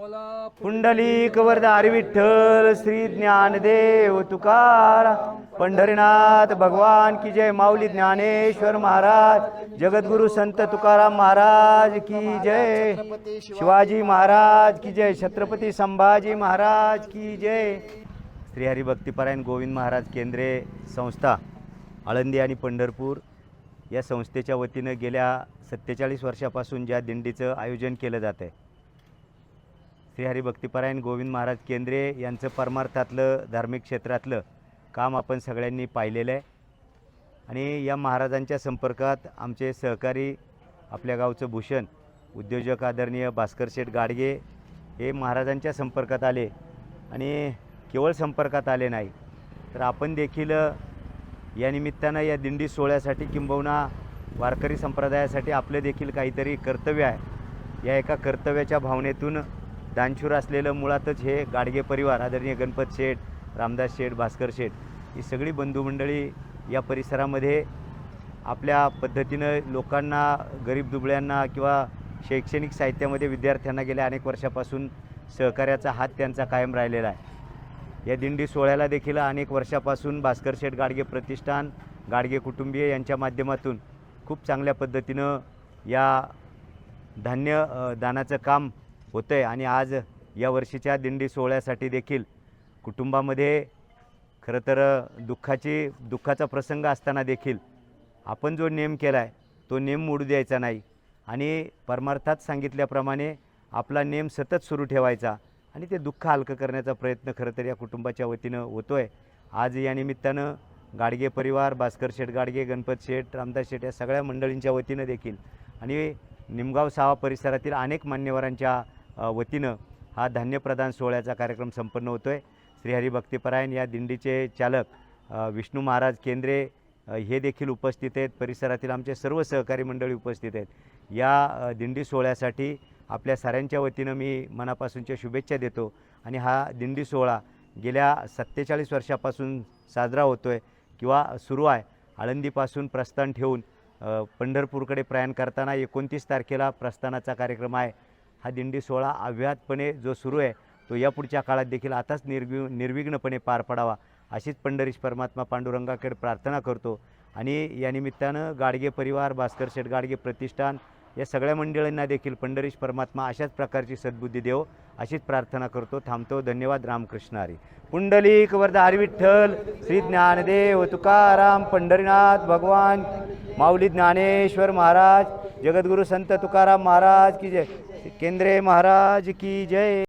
पुंडलिक वरदारी विठ्ठल श्री ज्ञानदेव तुकाराम पंढरीनाथ भगवान की जय माऊली ज्ञानेश्वर महाराज. जगद्गुरु संत तुकाराम महाराज की जय. शिवाजी महाराज की जय. छत्रपती संभाजी महाराज की जय. श्रीहरी भक्तिपरायण गोविंद महाराज केंद्रे संस्था आळंदी आणि पंढरपूर या संस्थेच्या वतीनं गेल्या सत्तेचाळीस वर्षापासून ज्या दिंडीचं आयोजन केलं जातं आहे श्री हरिभक्तीपरायण गोविंद महाराज केंद्रे यांचं परमार्थातलं धार्मिक क्षेत्रातलं काम आपण सगळ्यांनी पाहिलेलं आहे. आणि या महाराजांच्या संपर्कात आमचे सहकारी आपल्या गावचं भूषण उद्योजक आदरणीय भास्कर शेठ गाडगे हे महाराजांच्या संपर्कात आले. आणि केवळ संपर्कात आले नाही तर आपण देखील या निमित्तानं या दिंडी सोहळ्यासाठी किंबहुना वारकरी संप्रदायासाठी आपलं देखील काहीतरी कर्तव्य आहे. या एका कर्तव्याच्या भावनेतून दानशूर असलेलं मुळातच हे गाडगे परिवार आदरणीय गणपत शेठ रामदास शेठ भास्कर शेठ ही सगळी बंधुमंडळी या परिसरामध्ये आपल्या पद्धतीनं लोकांना गरीब दुबळ्यांना किंवा शैक्षणिक साहित्यामध्ये विद्यार्थ्यांना गेल्या अनेक वर्षापासून सहकार्याचा हात त्यांचा कायम राहिलेला आहे. या दिंडी सोहळ्याला देखील अनेक वर्षापासून भास्कर शेठ गाडगे प्रतिष्ठान गाडगे कुटुंबीय यांच्या माध्यमातून खूप चांगल्या पद्धतीनं या धान्य दानाचं काम होतं आहे आणि आज या वर्षीच्या दिंडी सोहळ्यासाठी देखील कुटुंबामध्ये खरं तर दुःखाची दुःखाचा प्रसंग असताना देखील आपण जो नेम केला आहे तो नेम मोडू द्यायचा नाही. आणि परमार्थात सांगितल्याप्रमाणे आपला नेम सतत सुरू ठेवायचा आणि ते दुःख हलकं करण्याचा प्रयत्न खरं तर या कुटुंबाच्या वतीनं होतो आहे आज या निमित्तानं गाडगे परिवार भास्कर शेठ गाडगे गणपत शेठ रामदास शेठ या सगळ्या मंडळींच्या वतीनं देखील आणि निमगाव सावा परिसरातील अनेक मान्यवरांच्या वतीनं हा धान्यप्रदान सोहळ्याचा कार्यक्रम संपन्न होतो आहे श्रीहरी भक्तिपरायण या दिंडीचे चालक विष्णू महाराज केंद्रे हे देखील उपस्थित आहेत. परिसरातील आमचे सर्व सहकारी मंडळी उपस्थित आहेत. या दिंडी सोहळ्यासाठी आपल्या साऱ्यांच्या वतीनं मी मनापासूनच्या शुभेच्छा देतो. आणि हा दिंडी सोहळा गेल्या सत्तेचाळीस वर्षापासून साजरा होतो आहे किंवा सुरू आहे. आळंदीपासून प्रस्थान ठेवून पंढरपूरकडे प्रयाण करताना एकोणतीस तारखेला प्रस्थानाचा कार्यक्रम आहे. हा दिंडी सोहळा अव्याहतपणे जो सुरू आहे तो या पुढच्या काळात देखील आताच निर्वि निर्विघ्नपणे पार पडावा अशीच पंढरीश परमात्मा पांडुरंगाकडे प्रार्थना करतो. आणि या निमित्तानं गाडगे परिवार भास्कर शेठ गाडगे प्रतिष्ठान या सगळ्या मंडळींना देखील पंढरीश परमात्मा अशाच प्रकारची सद्बुद्धी देव अशीच प्रार्थना करतो. थांबतो. धन्यवाद. रामकृष्ण हरी. पुंडलिक वरदा हरी विठ्ठल श्री ज्ञानदेव तुकाराम पंढरीनाथ भगवान माऊली ज्ञानेश्वर महाराज जगद्गुरु संत तुकाराम महाराज की जय. केंद्रे महाराज की जय.